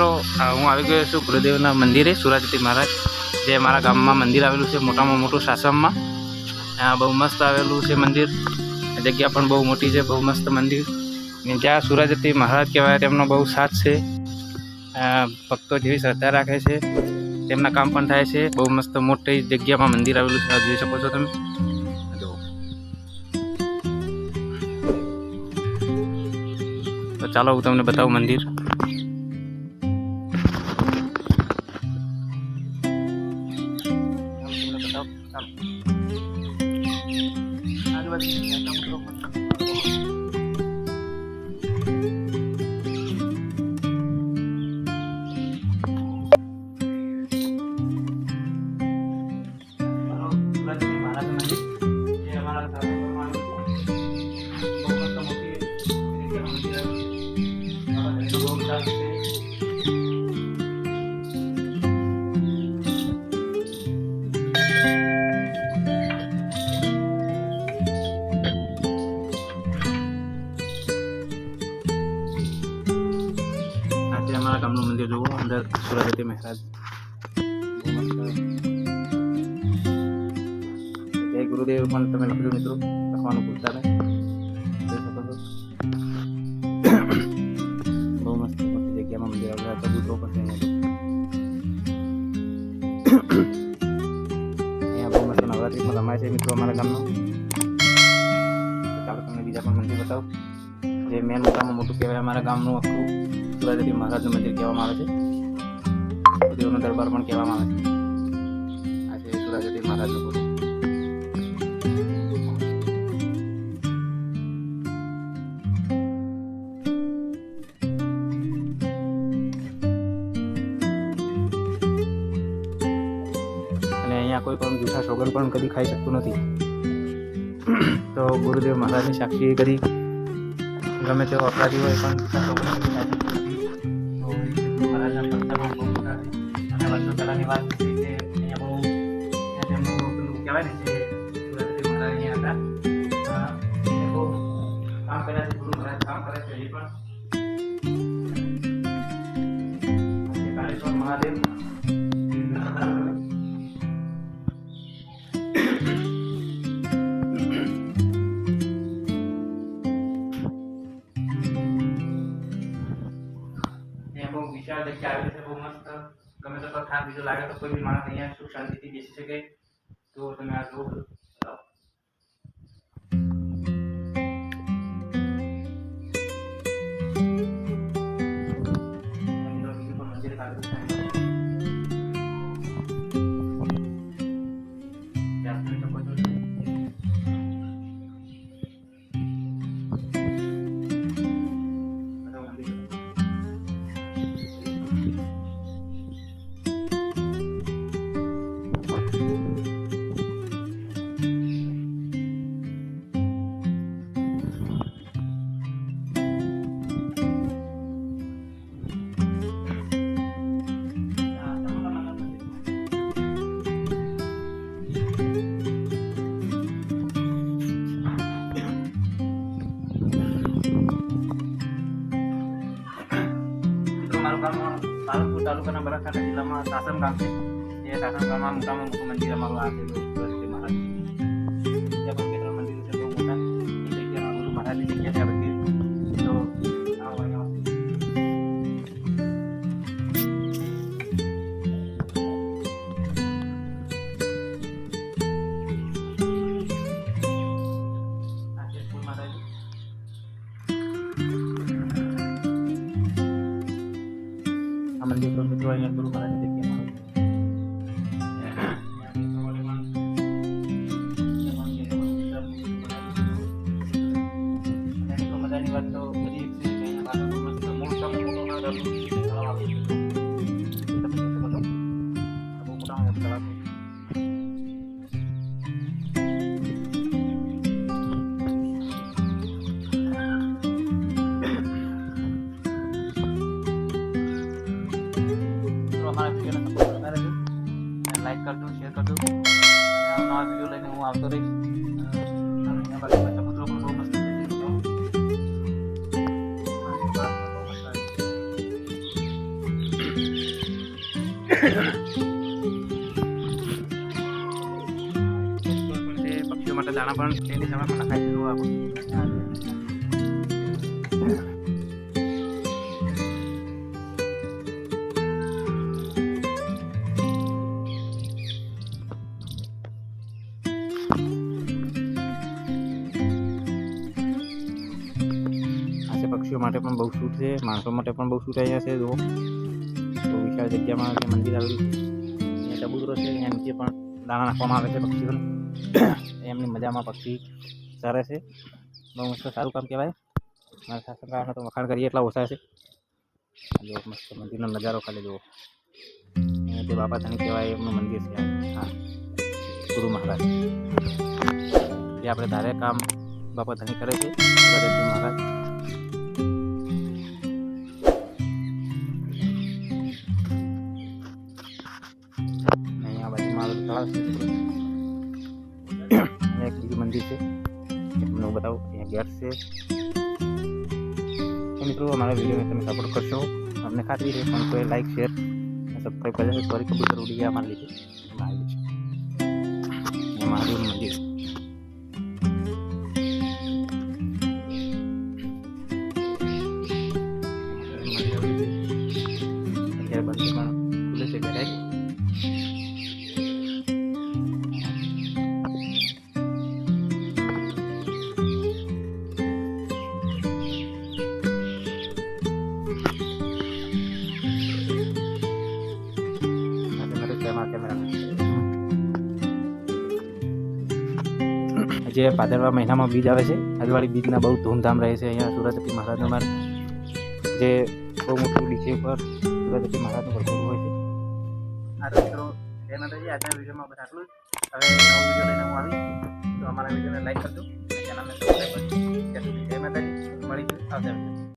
મિત્રો, હું આવી ગયો છું ગુરુદેવના મંદિરે, સુરાજતી મહારાજ, જે મારા ગામમાં મંદિર આવેલું છે, મોટામાં મોટું સાસમમાં બહુ મસ્ત આવેલું છે મંદિર. જગ્યા પણ બહુ મોટી છે, બહુ મસ્ત મંદિર. જ્યાં સુરાજતી મહારાજ કહેવાય, તેમનો બહુ સાથ છે. ભક્તો જેવી શ્રદ્ધા રાખે છે. તેમના કામ પણ થાય છે. બહુ મસ્ત મોટી જગ્યામાં મંદિર આવેલું છે જોઈ શકો છો તમે. ચાલો, હું તમને બતાવું મંદિર. આ છે અમારા ગામનું મંદિર જુઓ અંદર સુરજતી મહારાજ. જય ગુરુદેવ, પણ તમે લખજો મિત્રો, લખવાનું ભૂલતા નહીં. બહુ મસ્ત મોટી જગ્યામાં મંદિર પણ અહીંયા બહુ મસ્ત નવરાત્રિ પણ રમાય છે મિત્રો અમારા ગામમાં. તો ચાલો તમને બીજા પણ મંદિર બતાવું. જે મેન મોટામાં મોટું કહેવાય અમારા ગામનું આખું સુરાજતી મહારાજનું મંદિર કહેવામાં આવે છે. દેવનો દરબાર પણ કહેવામાં આવે છે. આ છે સુરાજતી મહારાજનું ગુરુ અહીંયા કોઈ પણ જૂઠા સોગન પણ કદી ખાઈ શકતું નથી. તો ગુરુદેવ મહારાજની સાક્ષી કરી ગમે તેવો અપરાધી હોય પણ બીજો લાગે તો કોઈ બી માણસ અહીંયા સુખ શાંતિથી બેસી શકે તો તમે આ જુઓ પાલનપુર તાલુકાના બનાસકાંઠા જિલ્લામાં સાસણ ગામ છે એ સાસણ ગામમાં મોટામાં મોટું મંદિર અમારું આવેલું મંદિર પર મિત્રો અહીંયા ગુરુ મહારાજની જગ્યામાં મજાની વાત Cuma ke dalam pun, ini sama menekan dulu aku. પક્ષીઓ માટે પણ બહુ શૂટ છે. માણસો માટે પણ બહુ શૂટ અહીંયા છે, જુઓ. તો વિશાળ જગ્યામાં જે મંદિર આવેલું છે ચબૂતરો છે અહીંયા નીચે પણ દાણા નાખવામાં આવે છે પક્ષીઓને. એમની મજામાં પક્ષી ચરે છે. બહુ મસ્ત સારું કામ કહેવાય. મારા શાસનકાળમાં તો વખાણ કરીએ એટલા ઓછા છે. જો મસ્ત મંદિરનો નજારો ખાલી જુઓ. તે બાબા ધણી કહેવાય, એમનું મંદિર છે. હા. ગુરુ મહારાજ. જે આપણે ધારે કામ બાપા ધણી કરે છે મહારાજ. અહીંયા એક બીજું મંદિર છે. તમને હું બતાવું. અહીંયા ગેટ છે. મિત્રો, અમારા વિડીયોને તમે સપોર્ટ કરશો. અમને ખાતરી છે, પણ કોઈ લાઈક શેર સબસ્ક્રાઈબ કરી સોરી કબૂતર ઉડી ગયા અમારા લીધે. મંદિર અત્યારે બંધ પણ ખુલે છે ઘરે. જે ભાદરવા મહિનામાં બીજ આવે છે અજવાળી બીજના બહુ ધૂમધામ રહે છે. અહીંયા સુરતપી મહારાજનું માર જે બહુ મોટું બીજે પર સુરતપી મહારાજનું ભરપૂર હોય છે. આ મિત્રો આજના વિડીયોમાં આટલું હવે નવો તો અમારા વિડીયોને લાઈક કરજો ચેનલને સબસ્ક્રાઈબ કરજો. જય માતાજી. મળીશું આવતા